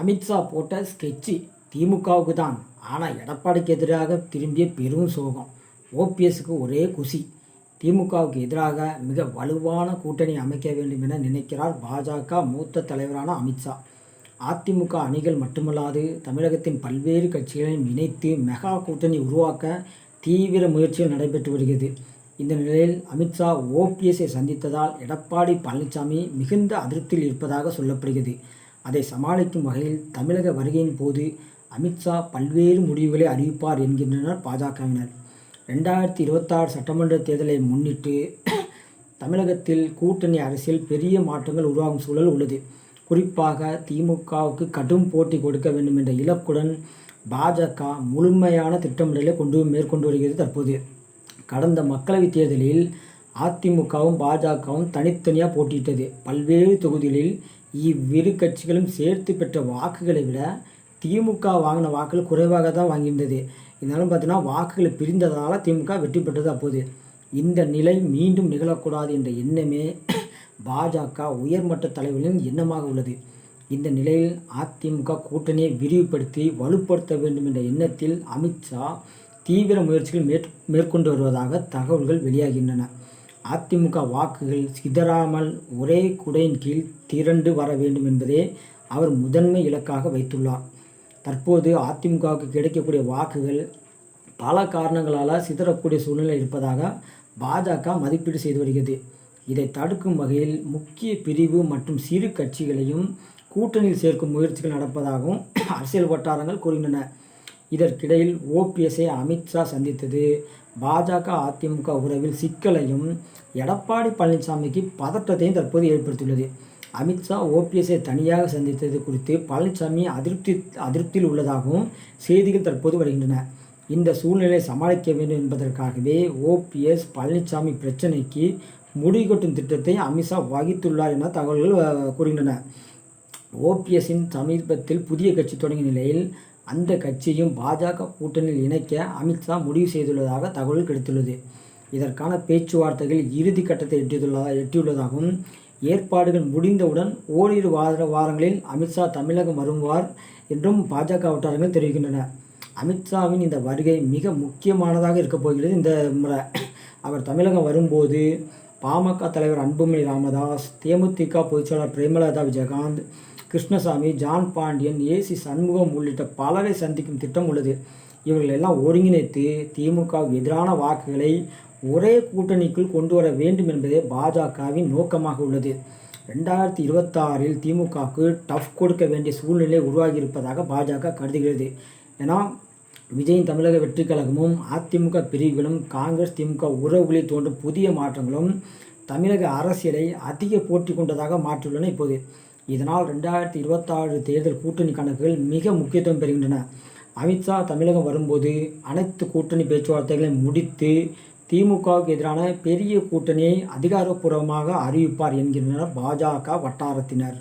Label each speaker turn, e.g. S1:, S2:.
S1: அமித்ஷா போட்ட ஸ்கெட்சு திமுகவுக்கு தான் ஆனால் எடப்பாடிக்கு எதிராக திரும்பிய பெரும் சோகம். ஓபிஎஸ்க்கு ஒரே குஷி திமுகவுக்கு எதிராக மிக வலுவான கூட்டணி அமைக்க வேண்டும் என நினைக்கிறார் பாஜக மூத்த தலைவரான அமித்ஷா. அதிமுக அணிகள் மட்டுமல்லாது தமிழகத்தின் பல்வேறு கட்சிகளையும் இணைத்து மெகா கூட்டணி உருவாக்க தீவிர முயற்சிகள் நடைபெற்று வருகிறது. இந்த நிலையில் அமித்ஷா ஓபிஎஸ்ஐ சந்தித்ததால் எடப்பாடி பழனிசாமி மிகுந்த அதிருப்தியில் இருப்பதாக சொல்லப்படுகிறது. அதை சமாளிக்கும் வகையில் தமிழக வருகையின் போது அமித்ஷா பல்வேறு முடிவுகளை அறிவிப்பார் என்கின்றனர் பாஜகவினர். ரெண்டாயிரத்தி இருபத்தாறு சட்டமன்ற தேர்தலை முன்னிட்டு தமிழகத்தில் கூட்டணி அரசியல் பெரிய மாற்றங்கள் உருவாகும் சூழல் உள்ளது. குறிப்பாக திமுகவுக்கு கடும் போட்டி கொடுக்க வேண்டும் என்ற இலக்குடன் பாஜக முழுமையான திட்டமிடலை கொண்டு மேற்கொண்டு வருகிறது தற்போது. கடந்த மக்களவைத் தேர்தலில் அதிமுகவும் பாஜகவும் தனித்தனியாக போட்டியிட்டது. பல்வேறு தொகுதிகளில் இவ்விரு கட்சிகளும் சேர்த்து பெற்ற வாக்குகளை விட திமுக வாங்கின வாக்குகள் குறைவாக தான் வாங்கியிருந்தது. இருந்தாலும் பார்த்தீங்கன்னா வாக்குகள் பிரிந்ததால் திமுக வெற்றி பெற்றது அப்போது. இந்த நிலை மீண்டும் நிகழக்கூடாது என்ற எண்ணமே பாஜக உயர்மட்ட தலைவர்களின் எண்ணமாக உள்ளது. இந்த நிலையில் அதிமுக கூட்டணியை விரிவுபடுத்தி வலுப்படுத்த வேண்டும் என்ற எண்ணத்தில் அமித்ஷா தீவிர முயற்சிகள் மேற் மேற்கொண்டு வருவதாக தகவல்கள் வெளியாகின்றன. அதிமுக வாக்குகள் சிதறாமல் ஒரே குடையின் கீழ் திரண்டு வர வேண்டும் என்பதே அவர் முதன்மை இலக்காக வைத்துள்ளார். தற்போது அதிமுகவுக்கு கிடைக்கக்கூடிய வாக்குகள் பல காரணங்களால் சிதறக்கூடிய சூழ்நிலை இருப்பதாக பாஜக மதிப்பீடு செய்து வருகிறது. இதை தடுக்கும் வகையில் முக்கிய பிரிவு மற்றும் சிறு கட்சிகளையும் கூட்டணியில் சேர்க்கும் முயற்சிகள் நடப்பதாகவும் அரசியல் வட்டாரங்கள் கூறுகின்றன. இதற்கிடையில் ஓபிஎஸ்ஐ அமித்ஷா சந்தித்தது பாஜக அதிமுக உறவில் சிக்கலையும் எடப்பாடி பழனிசாமிக்கு பதற்றத்தையும் தற்போது ஏற்படுத்தியுள்ளது. அமித்ஷா ஓபிஎஸ்ஐ தனியாக சந்தித்தது குறித்து பழனிசாமி அதிருப்தி அதிருப்தியில் உள்ளதாகவும் செய்திகள் தற்போது வருகின்றன. இந்த சூழ்நிலையை சமாளிக்க வேண்டும் என்பதற்காகவே ஓபிஎஸ் பழனிசாமி பிரச்சனைக்கு முடிகொட்டும் திட்டத்தை அமித்ஷா வகித்துள்ளார் என தகவல்கள் கூறுகின்றன. ஓபிஎஸ்ஸின் சமீபத்தில் புதிய கட்சி தொடங்கிய நிலையில் அந்த கட்சியும் பாஜக கூட்டணியில் இணைக்க அமித்ஷா முடிவு செய்துள்ளதாக தகவல் கிடைத்துள்ளது. இதற்கான பேச்சுவார்த்தைகள் இறுதி கட்டத்தை எட்டியுள்ளதா எட்டியுள்ளதாகவும் ஏற்பாடுகள் முடிந்தவுடன் ஓரிரு வார வாரங்களில் அமித்ஷா தமிழகம் வருவார் என்றும் பாஜக வட்டாரங்கள் தெரிவிக்கின்றன. அமித்ஷாவின் இந்த வருகை மிக முக்கியமானதாக இருக்கப் போகிறது. இந்த முறை அவர் தமிழகம் வரும்போது பாமக தலைவர் அன்புமணி ராமதாஸ் தேமுதிக பொதுச்செயலாளர் Premalatha Vijayakanth Krishnasamy John Pandian A C Shanmugam உள்ளிட்ட பலரை சந்திக்கும் திட்டம் உள்ளது. இவர்கள் எல்லாம் ஒருங்கிணைத்து திமுகவுக்கு எதிரான வாக்குகளை ஒரே கூட்டணிக்குள் கொண்டு வர வேண்டும் என்பதே பாஜகவின் நோக்கமாக உள்ளது. ரெண்டாயிரத்தி இருபத்தாறில் திமுகவுக்கு டஃப் கொடுக்க வேண்டிய சூழ்நிலை உருவாகியிருப்பதாக பாஜக கருதுகிறது. ஏன்னா விஜயின் தமிழக வெற்றி கழகமும் அதிமுக பிரிவுகளும் காங்கிரஸ் திமுக உறவுகளில் தோன்றும் புதிய மாற்றங்களும் தமிழக அரசியலை அதிக போட்டி கொண்டதாக மாற்றியுள்ளன இப்போது. இதனால் ரெண்டாயிரத்தி இருபத்தாறு தேர்தல் கூட்டணி கணக்குகள் மிக முக்கியத்துவம் பெறுகின்றன. அமித்ஷா தமிழகம் வரும்போது அனைத்து கூட்டணி பேச்சுவார்த்தைகளையும் முடித்து திமுகவுக்கு எதிரான பெரிய கூட்டணியை அதிகாரப்பூர்வமாக அறிவிப்பார் என்கின்றனர் பாஜக வட்டாரத்தினர்.